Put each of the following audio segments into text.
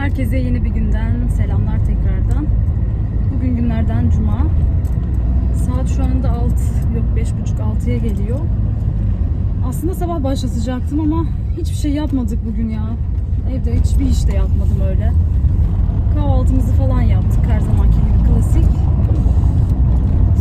Herkese yeni bir günden selamlar tekrardan. Bugün günlerden cuma. Saat şu anda 6, yok 5.30-6'ya geliyor. Aslında sabah başlatacaktım ama hiçbir şey yapmadık bugün ya. Evde hiçbir iş de yapmadım öyle. Kahvaltımızı falan yaptık her zamanki gibi klasik.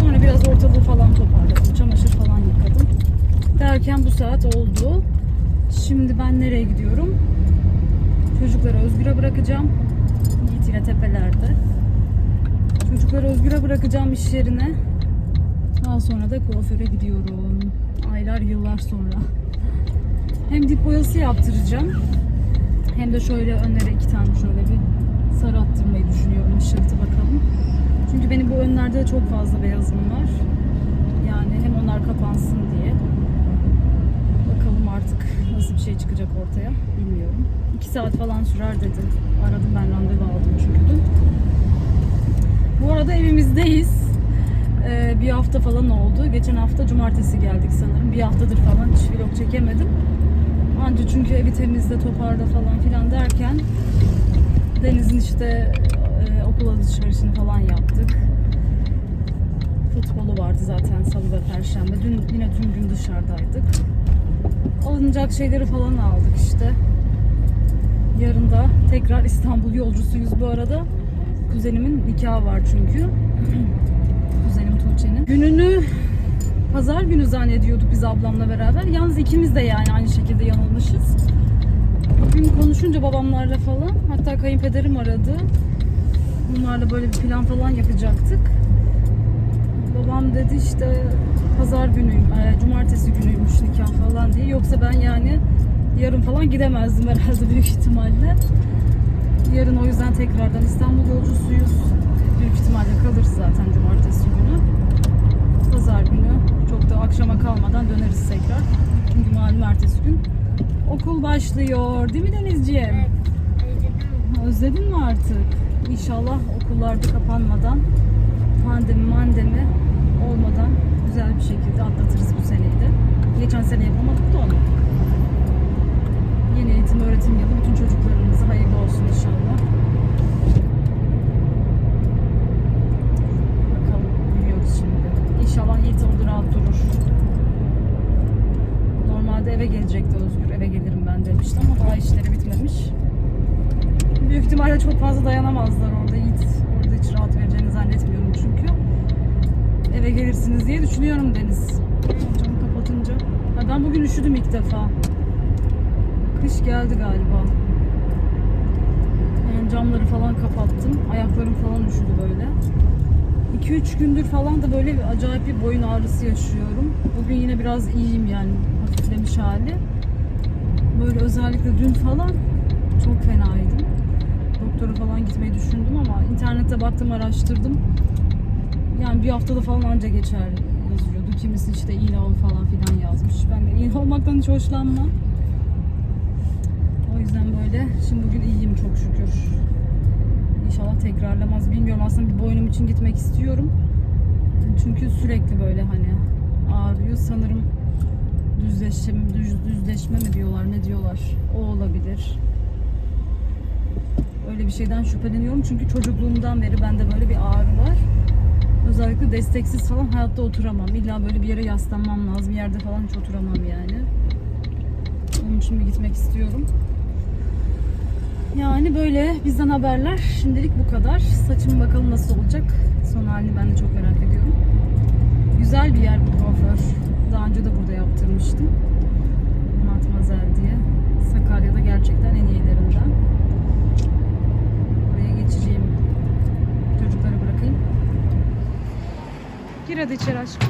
Sonra biraz ortalığı falan toparladım. Çamaşır falan yıkadım. Derken bu saat oldu. Şimdi ben nereye gidiyorum? Çocukları Özgür'e bırakacağım. Yiğit yine tepelerde. Çocukları Özgür'e bırakacağım iş yerine. Daha sonra da kuaföre gidiyorum. Aylar yıllar sonra. Hem dip boyası yaptıracağım. Hem de şöyle önlere iki tane şöyle bir sarı attırmayı düşünüyorum. Işıltı bakalım. Çünkü benim bu önlerde çok fazla beyazım var. Yani hem onlar kapansın diye. Bakalım artık nasıl bir şey çıkacak ortaya bilmiyorum. 2 saat falan sürer dedi. Aradım ben randevu aldım çünkü dün. Bu arada evimizdeyiz. Ee, bir hafta falan oldu. Geçen hafta cumartesi geldik sanırım. Bir haftadır falan hiç vlog çekemedim. Anca çünkü evi temizle, toparla falan filan derken Deniz'in işte e, okul alışverişini falan yaptık. Futbolu vardı zaten salı ve perşembe. Dün yine tüm gün dışarıdaydık. Alınacak şeyleri falan aldık işte. Yarın da tekrar İstanbul yolcusuyuz bu arada. Kuzenimin nikahı var çünkü. Kuzenim Tuğçe'nin. Gününü pazar günü zannediyorduk biz ablamla beraber. Yalnız ikimiz de yani aynı şekilde yanılmışız. Bugün konuşunca babamlarla falan hatta kayınpederim aradı. Bunlarla böyle bir plan falan yapacaktık. Babam dedi işte pazar günü, e, cumartesi günüymüş nikah falan diye. Yoksa ben yani yarın falan gidemezdim herhalde büyük ihtimalle. Yarın o yüzden tekrardan İstanbul yolcusuyuz. Büyük ihtimalle kalırız zaten cumartesi günü. Pazar günü çok da akşama kalmadan döneriz tekrar. Çünkü malum ertesi gün okul başlıyor. Değil mi Denizciğim? Özledin mi artık? İnşallah okullarda kapanmadan, pandemi mandemi olmadan güzel bir şekilde atlatırız bu seneyi de. Geçen sene yapamadık da onu. Yeni eğitim öğretim yılı bütün çocuklarımıza hayırlı olsun inşallah. Bakalım biliyoruz şimdi. İnşallah Yiğit orada rahat durur. Normalde eve gelecekti Özgür. Eve gelirim ben demişti ama daha işleri bitmemiş. Büyük ihtimalle çok fazla dayanamazlar orada hiç rahat vereceğini zannetmiyorum çünkü. Eve gelirsiniz diye düşünüyorum Deniz. Camı kapatınca. Ha, ben bugün üşüdüm ilk defa. Kış geldi galiba. Yani camları falan kapattım. Ayaklarım falan üşüdü böyle. 2-3 gündür falan da böyle bir acayip bir boyun ağrısı yaşıyorum. Bugün yine biraz iyiyim yani hafiflemiş hali. Böyle özellikle dün falan çok fenaydım. Doktora falan gitmeyi düşündüm ama internette baktım araştırdım. Yani bir haftada falan anca geçer yazıyordu. Kimisi işte ol falan filan yazmış. Ben de iğne olmaktan hiç hoşlanmam. O yüzden böyle. Şimdi bugün iyiyim çok şükür. İnşallah tekrarlamaz. Bilmiyorum aslında bir boynum için gitmek istiyorum. Çünkü sürekli böyle hani ağrıyor. Sanırım düzleşim, düz, düzleşme mi diyorlar, ne diyorlar? O olabilir. Öyle bir şeyden şüpheleniyorum çünkü çocukluğumdan beri bende böyle bir ağrı var. Özellikle desteksiz falan hayatta oturamam. İlla böyle bir yere yaslanmam lazım. Bir yerde falan hiç oturamam yani. Onun için bir gitmek istiyorum. Yani böyle bizden haberler. Şimdilik bu kadar. Saçım bakalım nasıl olacak. Son halini ben de çok merak ediyorum. Güzel bir yer bu kuaför. Daha önce de burada yaptırmıştım. Matmazel diye. Sakarya'da gerçekten en iyilerinden. Oraya geçeceğim. Çocukları bırakayım. Gir hadi içeri aşkım.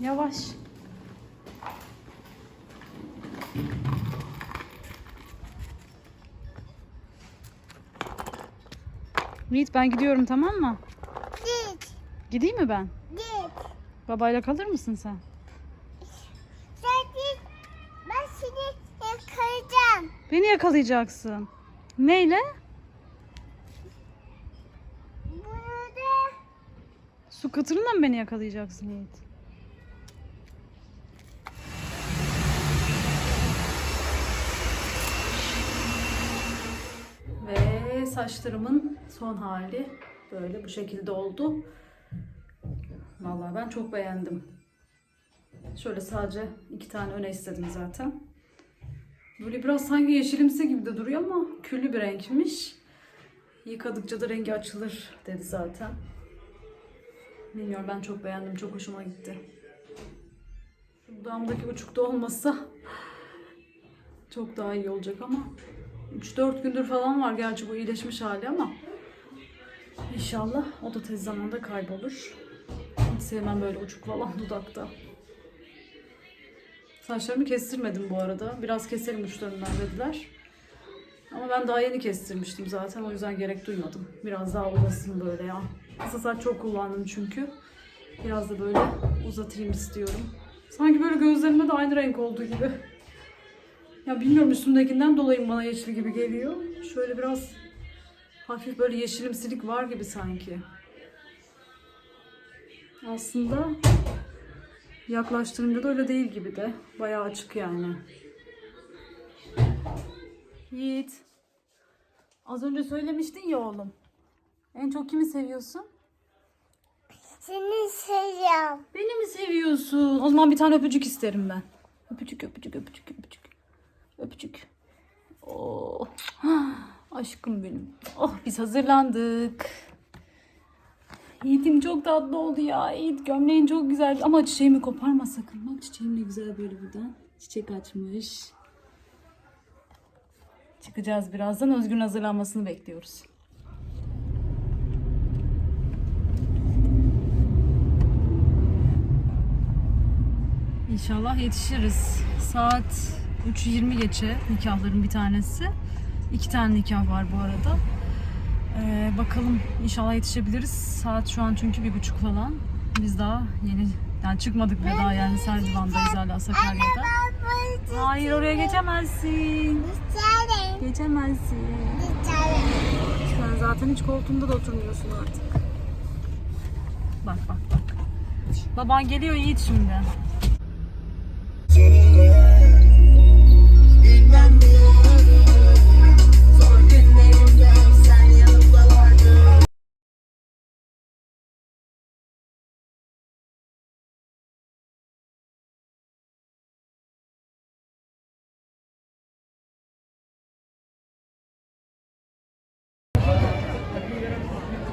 Yavaş. Yiğit ben gidiyorum tamam mı? Git, Gideyim mi ben? git. Babayla kalır mısın sen? Zaten ben seni yakalayacağım. Beni yakalayacaksın. Neyle? Burada. Su katırından mı beni yakalayacaksın Yiğit? Ve saçlarımın son hali böyle bu şekilde oldu. Vallahi ben çok beğendim. Şöyle sadece iki tane öne istedim zaten. Böyle biraz sanki yeşilimsi gibi de duruyor ama küllü bir renkmiş. Yıkadıkça da rengi açılır dedi zaten. Bilmiyorum ben çok beğendim. Çok hoşuma gitti. Dudağımdaki uçukta olmasa çok daha iyi olacak ama 3-4 gündür falan var gerçi bu iyileşmiş hali ama inşallah o da tez zamanda kaybolur. Sevmem böyle uçuk falan dudakta. Saçlarımı kestirmedim bu arada. Biraz keserim uçlarından dediler. Ama ben daha yeni kestirmiştim zaten. O yüzden gerek duymadım. Biraz daha uzasın böyle ya. Kısa saç çok kullandım çünkü. Biraz da böyle uzatayım istiyorum. Sanki böyle gözlerime de aynı renk olduğu gibi. Ya bilmiyorum üstümdekinden dolayı bana yeşil gibi geliyor. Şöyle biraz hafif böyle yeşilimsilik var gibi sanki. Aslında yaklaştırınca da öyle değil gibi de. Bayağı açık yani. Yiğit. Az önce söylemiştin ya oğlum. En çok kimi seviyorsun? Seni seviyorum. Beni mi seviyorsun? O zaman bir tane öpücük isterim ben. Öpücük, öpücük, öpücük, öpücük. Öpücük. Oh. Aşkım benim. Oh biz hazırlandık. Yiğit'im çok tatlı oldu ya. Yiğit gömleğin çok güzel. Ama çiçeğimi koparma sakın. Bak çiçeğim ne güzel böyle buradan. Çiçek açmış. Çıkacağız birazdan. Özgür'ün hazırlanmasını bekliyoruz. İnşallah yetişiriz. Saat 3.20 geçe nikahların bir tanesi. İki tane nikah var bu arada. Ee, bakalım inşallah yetişebiliriz. Saat şu an çünkü bir buçuk falan. Biz daha yeni yani çıkmadık bile daha yani Serdivan'dayız hala Sakarya'da. Hayır oraya geçemezsin. Geçemezsin. Sen zaten hiç koltuğunda da oturmuyorsun artık. Bak bak bak. Baban geliyor Yiğit şimdi.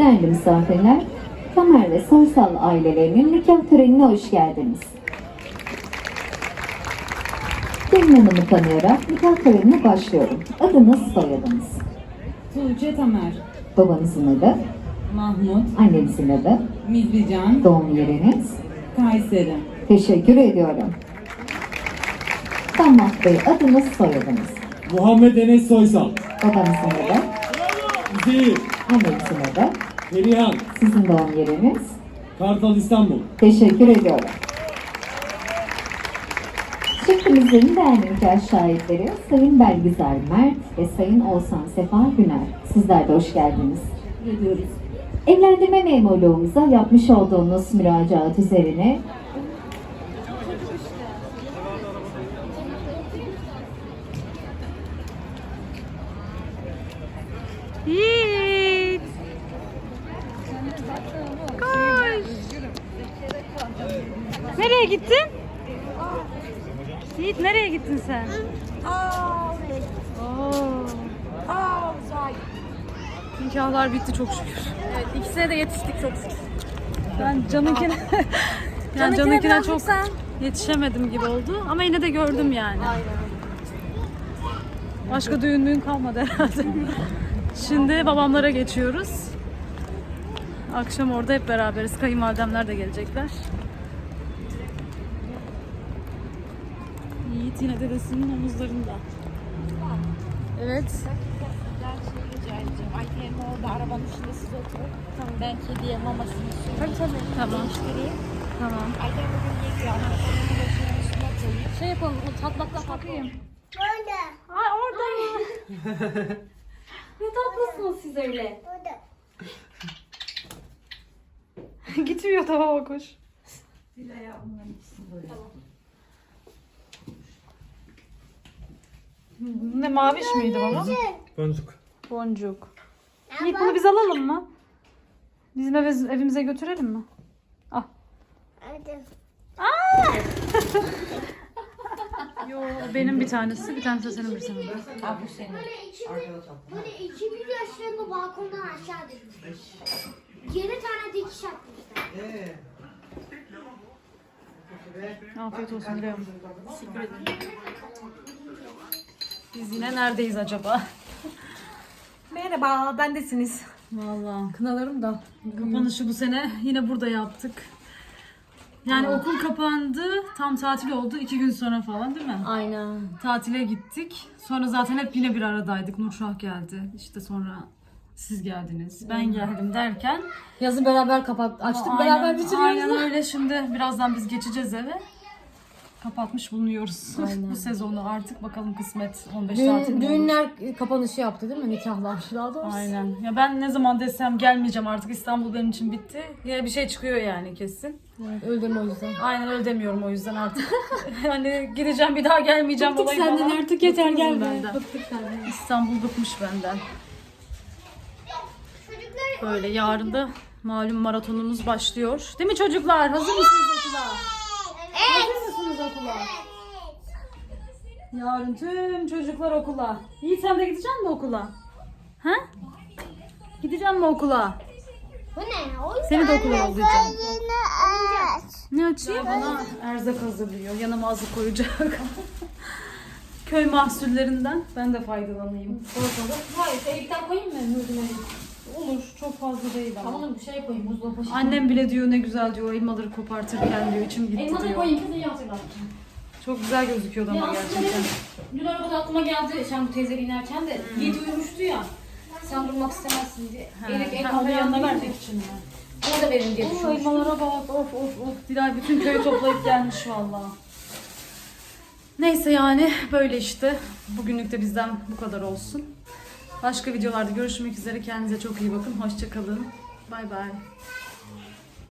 Değerli misafirler, Tamer ve Soysal ailelerinin nikah törenine hoş geldiniz. Gelin Hanım'ı tanıyarak nikah törenine başlıyorum. Adınız, soyadınız. Tuğçe Tamer, Babanızın adı, Mahmut, annenizin adı, Mihrican, doğum yeriniz. Kayseri. Teşekkür ediyorum. Damat Bey, adınız, soyadınız. Muhammed Enes Soysal, Babanızın adı, Üzeyir, annenizin adı, Perihan, sizin doğum yeriniz. Kartal İstanbul. Teşekkür ediyorum. Çiftimizin değerli şahitleri Sayın Belgüzer Mert ve Sayın Oğuzhan Sefa Güner. Sizler de hoş geldiniz. Geliyoruz. Evlendirme memurluğumuza yapmış olduğunuz müracaat üzerine Yiğit. Koş. Nereye gittin? Yiğit nereye gittin sen? Oo. Nikahlar bitti çok şükür. Evet, ikisine de yetiştik çok şükür. Ben Can'ınkine yani Can'ınkine çok yetişemedim gibi oldu ama yine de gördüm yani. Başka düğün düğün kalmadı herhalde. Şimdi babamlara geçiyoruz. Akşam orada hep beraberiz. Kayınvalidemler de gelecekler. Yiğit yine dedesinin omuzlarında. Evet. Annem orada arabanın içinde siz oturun. Tamam. Ben kediye mamasını süreyim. Tabii tabii. Tamam. Değiştireyim. Tamam. Bugün üstüne koyayım. Şey yapalım. o Tatlakla patlayayım. Burada. Ay orada mı? ne tatlısınız siz öyle. Burada. Gitmiyor tamam kuş. Ne maviş miydi baba? Boncuk. Boncuk. Yiğit bunu biz alalım mı? Bizim eve, evimize götürelim mi? Al. Hadi. Yo benim bir tanesi, bir tanesi de senin bir senin. Böyle iki bin, böyle iki bin yaşlarında balkondan aşağı düşmüş. Yedi tane dikiş atmışlar. Afiyet olsun dilerim. Biz yine neredeyiz acaba? Merhaba, bendesiniz. Vallahi Kınalarım da. kapanışı bu sene yine burada yaptık. Yani okul kapandı, tam tatil oldu iki gün sonra falan değil mi? Aynen. Tatile gittik. Sonra zaten hep yine bir aradaydık. Nurşah geldi. İşte sonra siz geldiniz. Ben geldim derken. Yazı beraber kapat açtık, Aynen- beraber bitiriyoruz. Aynen öyle. Şimdi birazdan biz geçeceğiz eve. Kapatmış bulunuyoruz. Aynen. Bu sezonu artık bakalım kısmet 15 tatil Düğün, mi olur? düğünler kapanışı yaptı değil mi? Nikahlar daha doğrusu. Aynen. Ya ben ne zaman desem gelmeyeceğim artık İstanbul benim için bitti. Yine bir şey çıkıyor yani kesin. Öldüm o yüzden. Aynen öyle demiyorum o yüzden artık. hani gideceğim bir daha gelmeyeceğim Bıktık olayı senden falan. artık yeter Bıktınız mı gelme. benden? Bıktık senden. İstanbul bıkmış benden. Böyle yarın da malum maratonumuz başlıyor. Değil mi çocuklar? Hazır mısınız okula? Hazır mısınız okula? Yarın tüm çocuklar okula. Yiğit sen de gideceksin mi okula? Ha? Gideceksin mi okula? Bu ne? O Seni de okula yollayacağım. Ne açayım? Bana erzak hazırlıyor. Yanıma azı koyacak. Köy mahsullerinden ben de faydalanayım. Hayır, Eyüp'ten koyayım mı? Nurgül'e. Olur. Çok fazla değil ama. Tamam bir şey koyayım, buzdolabı poşeti. Annem bile diyor ne güzel diyor elmaları kopartırken diyor içim gitti Elma da diyor. koyayım kız iyi hatırlattın. Çok güzel gözüküyordu Ya ama aslında gerçekten. benim dün arabada aklıma geldi sen bu teyze inerken de Yiğit uyumuştu ya. Sen durmak istemezsin diye. Elek Ha, elma onu yanına vermek. için mi? Ona da verin diye Oo, düşünmüştüm. elmalara bak of of of. Dilay bütün köyü toplayıp gelmiş valla. Neyse yani böyle işte. Bugünlük de bizden bu kadar olsun. Başka videolarda görüşmek üzere. Kendinize çok iyi bakın. Hoşçakalın. Bay bay.